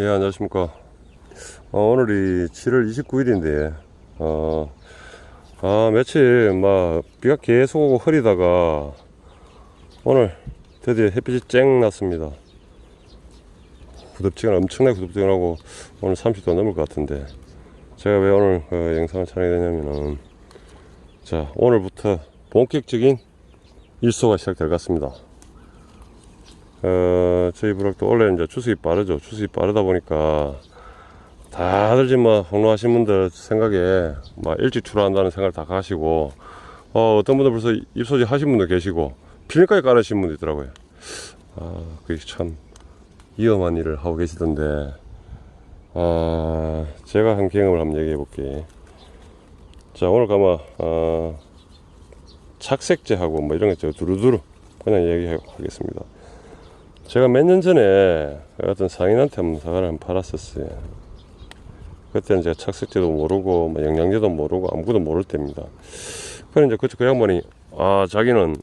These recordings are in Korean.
예, 안녕하십니까. 어, 오늘이 7월 29일인데, 어, 아, 며칠, 막, 비가 계속 오고 흐리다가, 오늘 드디어 햇빛이 쨍 났습니다. 구덥지근, 엄청나게 구덥지근하고, 오늘 30도 넘을 것 같은데, 제가 왜 오늘 그 영상을 촬영이 되냐면은, 자, 오늘부터 본격적인 일소가 시작될 것 같습니다. 어, 저희 부락도 원래 이제 추수이 빠르죠. 추수이 빠르다 보니까 다들 지금 뭐 홍로하신 분들 생각에 막 일찍 출하한다는 생각을 다 가시고 어, 어떤 분들 벌써 입소지 하신 분도 계시고 필까지 깔으신 분도 있더라고요. 아, 그게 참 위험한 일을 하고 계시던데 아, 제가 한 경험을 한번 얘기해 볼게요. 자, 오늘 가마 어, 착색제하고 뭐 이런 거. 두루두루 그냥 얘기하겠습니다. 제가 몇 년 전에 어떤 상인한테 한번 사과를 한번 팔았었어요. 그때는 제가 착색제도 모르고 뭐 영양제도 모르고 아무것도 모를 때입니다. 그래 이제 그, 그 양반이 아 자기는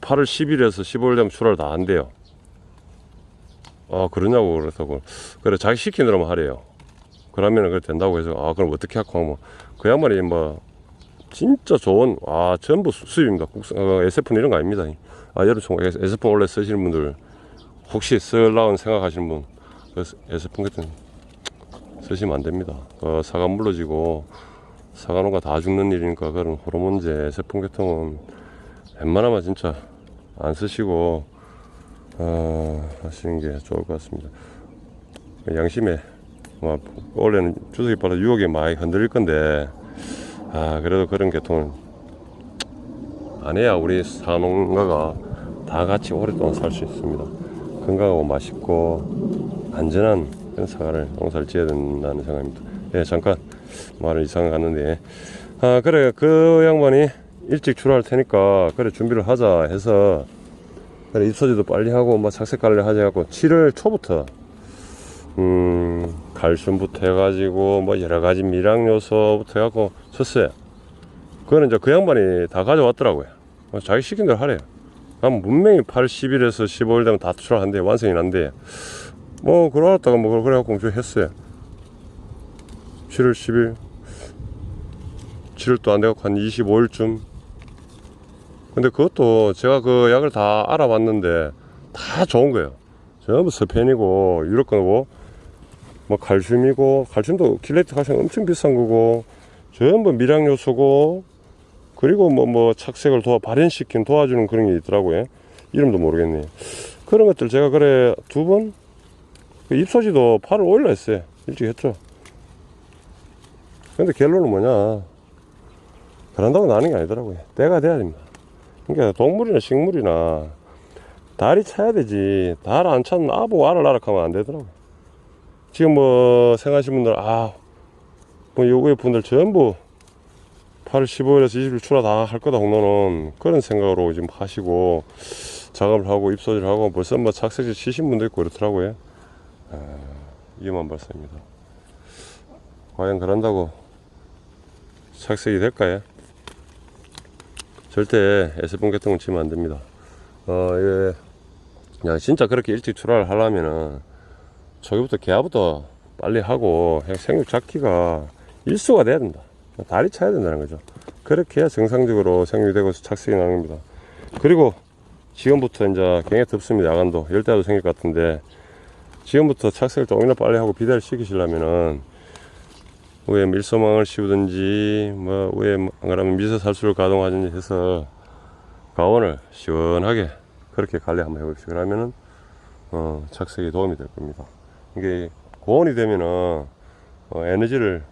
8월 10일에서 15일 되면 출하를 다 한대요. 아 그러냐고 그래서 그래 자기 대로만 하래요. 그러면은 그래 된다고 해서 아 그럼 어떻게 하고 하면 그 양반이 뭐 진짜 좋은 아 전부 수- 수입입니다. 국산 어, SF는 이런 거 아닙니다. 아 여러분 SF 원래 쓰시는 분들 혹시 쓸라운 생각하시는 분 그래서 에스폰 같은 쓰시면 안 됩니다. 어, 사과 물러지고 사과농가 다 죽는 일이니까 그런 호르몬제 에스폰 계통은 웬만하면 진짜 안 쓰시고 어, 하시는 게 좋을 것 같습니다. 양심에 뭐 원래는 주석이 빨라 유혹에 많이 흔들릴 건데 아 그래도 그런 계통은 안 해야 우리 사농가가 다 같이 오랫동안 살 수 있습니다. 건강하고 맛있고 안전한 그런 사과를 농사를 지어야 된다는 생각입니다. 예, 잠깐 말을 이상 갔는데 아 그래 그 양반이 일찍 출하할 테니까 그래 준비를 하자 해서 그래 입소지도 빨리 하고 뭐 착색 관리 하자 해갖고 7월 초부터 음 칼슘부터 해가지고 뭐 여러 가지 미량 요소부터 해갖고 쳤어요. 그거는 이제 그 양반이 다 가져왔더라고요. 어, 자기 시킨 대로 하래요. 난 분명히 8, 10일에서 15일 되면 다 출하한대 완성이 난대 뭐 그러다가 뭐 그래갖고 공주 했어요. 7월 10일. 7일도 안 돼갖고 한 25일쯤. 근데 그것도 제가 그 약을 다 알아봤는데 다 좋은 거예요. 전부 스펜이고 유럽 거고 뭐 칼슘이고 칼슘도 킬레트 칼슘 엄청 비싼 거고 전부 미량 요소고 그리고 뭐, 뭐, 착색을 도와, 발현시킨 도와주는 그런 게 있더라고요. 이름도 모르겠네요. 그런 것들 제가 그래 두 번, 그 입소지도 8월 5일 날 했어요. 일찍 했죠. 근데 결론은 뭐냐. 그런다고 나는 게 아니더라고요. 때가 돼야 됩니다. 그러니까 동물이나 식물이나 달이 차야 되지. 달 안 차면 아보고 알을 하면 안 되더라고요. 지금 뭐, 생각하시는 분들, 아, 뭐, 요구의 분들 전부 8월 15일에서 20일 출하 다 할 거다 홍로는 그런 생각으로 지금 하시고 작업을 하고 입소지를 하고 벌써 뭐 착색지 치신 분도 있고 그렇더라고요. 아, 위험한 발사입니다. 과연 그런다고 착색이 될까요? 절대 S본 계통은 치면 안 됩니다. 어, 예. 야, 진짜 그렇게 일찍 출하를 하려면은 저기부터 개화부터 빨리 하고 생육 잡기가 일수가 돼야 된다. 다리 차야 된다는 거죠. 그렇게 해야 정상적으로 생육이 되고 착색이 나는 겁니다. 그리고 지금부터 이제 굉장히 덥습니다. 야간도 열대야도 생길 것 같은데 지금부터 착색을 조금이나 빨리 하고 비대를 시키시려면은 위에 밀소망을 씌우든지 뭐 위에 안 그러면 미세살수를 가동하든지 해서 가온을 시원하게 그렇게 관리 한번 해보십시오. 그러면은 어, 착색에 도움이 될 겁니다. 이게 고온이 되면은 어, 에너지를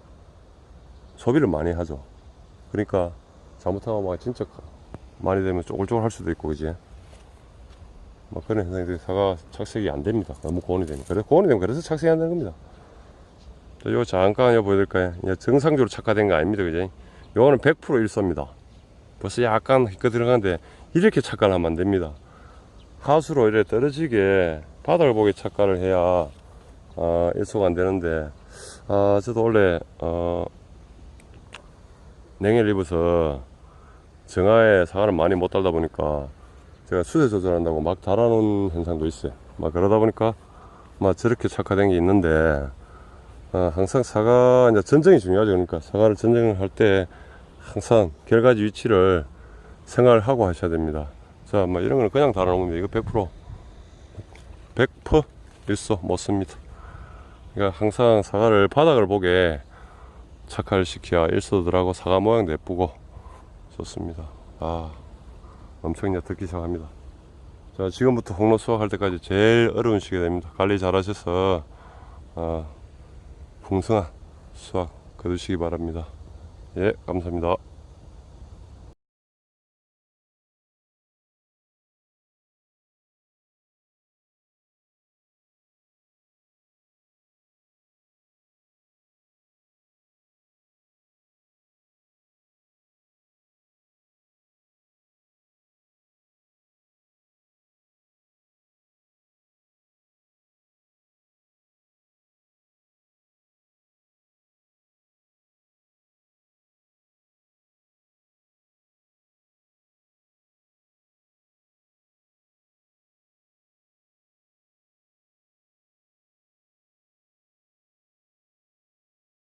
소비를 많이 하죠. 그러니까 잘못하면 막 진짜 많이 되면 쪼글쪼글 할 수도 있고 그지. 막 그런 현상들이 사과 착색이 안 됩니다. 너무 고온이 되면. 그래서 고온이 되면 그래서 착색이 안 되는 겁니다. 또 이거 잠깐 이거 보여드릴까요? 이제 정상적으로 착화된 거 아닙니다. 그지? 요거는 100% 일소입니다. 벌써 약간 휘껏 들어가는데 이렇게 착화를 하면 안 됩니다. 하수로 이렇게 떨어지게 바닥을 보게 착화를 해야 아, 일소가 안 되는데 아, 저도 원래 어, 냉해를 입어서 정화에 사과를 많이 못 달다 보니까 제가 수세 조절한다고 막 달아놓은 현상도 있어요. 막 그러다 보니까 막 저렇게 착화된 게 있는데 어, 항상 사과 이제 전정이 중요하죠. 그러니까 사과를 전정을 할 때 항상 결과지 위치를 생각을 하고 하셔야 됩니다. 자, 뭐 이런 거는 그냥 달아놓으면 돼. 이거 100% 100% 일소 못 씁니다. 그러니까 항상 사과를 바닥을 보게 시켜야 일소들하고 사과 모양도 예쁘고 좋습니다. 아, 엄청 듣기 시작합니다. 자, 지금부터 홍로 수확할 때까지 제일 어려운 시기가 됩니다. 관리 잘 하셔서, 어, 풍성한 수확 거두시기 바랍니다. 예, 감사합니다.